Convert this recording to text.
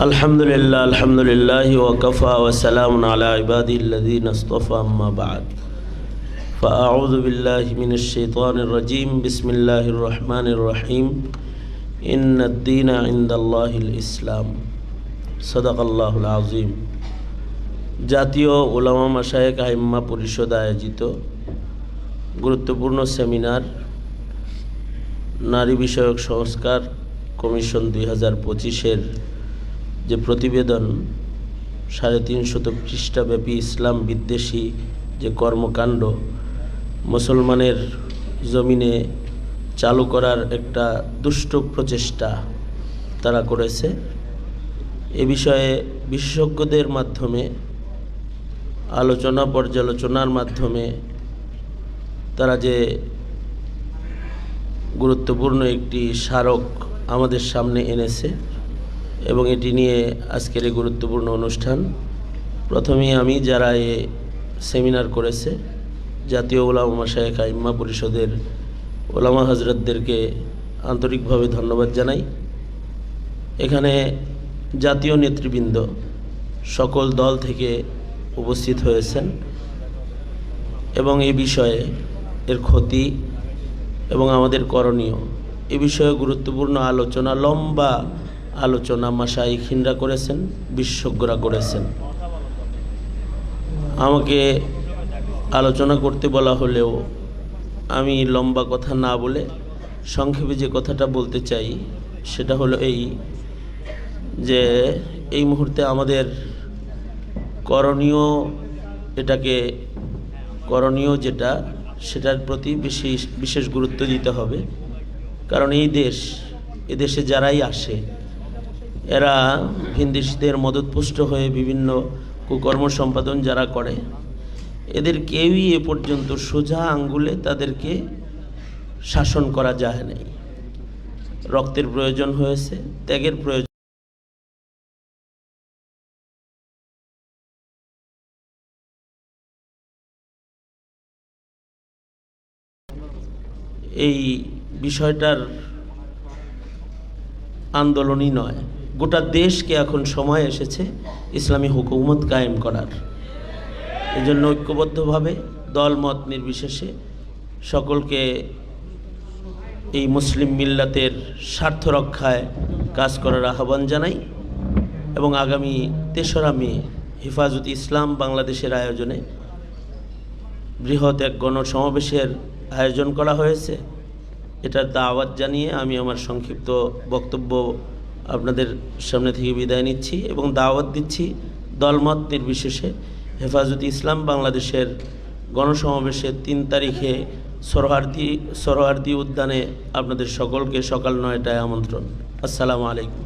الحمد لله الحمد لله وكفى وسلام على عباده الذين اصطفى أما بعد فأعوذ بالله من الشيطان الرجيم بسم الله الرحمن الرحيم إن الدين عند الله الإسلام صدق الله العظيم জাতীয় ওলামা মাসায়েক আইম্মা পরিষদ আয়োজিত গুরুত্বপূর্ণ সেমিনার নারী বিষয়ক সংস্কার কমিশন দুই হাজার পঁচিশের যে প্রতিবেদন সাড়ে তিনশত পৃষ্ঠাব্যাপী ইসলাম বিদ্বেষী যে কর্মকাণ্ড মুসলমানের জমিনে চালু করার একটা দুষ্ট প্রচেষ্টা তারা করেছে। এ বিষয়ে বিশেষজ্ঞদের মাধ্যমে, আলোচনা পর্যালোচনার মাধ্যমে তারা যে গুরুত্বপূর্ণ একটি স্মারক আমাদের সামনে এনেছে এবং এটি নিয়ে আজকের এই গুরুত্বপূর্ণ অনুষ্ঠান। প্রথমেই আমি যারা এ সেমিনার করেছে, জাতীয় ওলামা শাহেখ আইম্মা পরিষদের ওলামা হজরতদেরকে আন্তরিকভাবে ধন্যবাদ জানাই। এখানে জাতীয় নেতৃবৃন্দ সকল দল থেকে উপস্থিত হয়েছেন এবং এ বিষয়ে এর ক্ষতি এবং আমাদের করণীয়। এ বিষয়ে গুরুত্বপূর্ণ আলোচনা লম্বা আলোচনা মাসাইখিনরা করেছেন, বিশেষজ্ঞরা করেছেন। আমাকে আলোচনা করতে বলা হলেও আমি লম্বা কথা না বলে সংক্ষেপে যে কথাটা বলতে চাই, সেটা হলো এই যে এই মুহূর্তে আমাদের করণীয় এটাকে, করণীয় যেটা, সেটার প্রতি বেশি, বিশেষ গুরুত্ব দিতে হবে। কারণ এই দেশ এদেশে যারাই আসে এরা ভিনদেশিদের মদতপুষ্ট হয়ে বিভিন্ন কুকর্ম সম্পাদন যারা করে, এদের কেউই এ পর্যন্ত সোজা আঙ্গুলে তাদেরকে শাসন করা যায় নাই। রক্তের প্রয়োজন হয়েছে, ত্যাগের প্রয়োজন এই বিষয়টার আন্দোলনই নয়। গোটা দেশকে এখন সময় এসেছে ইসলামী হুকুমত কায়েম করার। এজন্য ঐক্যবদ্ধভাবে, দলমত নির্বিশেষে সকলকে এই মুসলিম মিল্লাতের স্বার্থ রক্ষায় কাজ করার আহ্বান জানাই এবং আগামী তেসরা মে হেফাজত ইসলাম বাংলাদেশের আয়োজনে বৃহৎ এক গণসমাবেশের আয়োজন করা হয়েছে। এটার দাওয়াত জানিয়ে আমি আমার সংক্ষিপ্ত বক্তব্য আপনাদের সামনে থেকে বিদায় নিচ্ছি এবং দাওয়াত দিচ্ছি দলমত নির্বিশেষে। হেফাজত ইসলাম বাংলাদেশের গণসমাবেশের তিন তারিখে সরহার্দি সরহার্দি উদ্যানে আপনাদের সকলকে সকাল নয়টায় আমন্ত্রণ। আসসালামু আলাইকুম।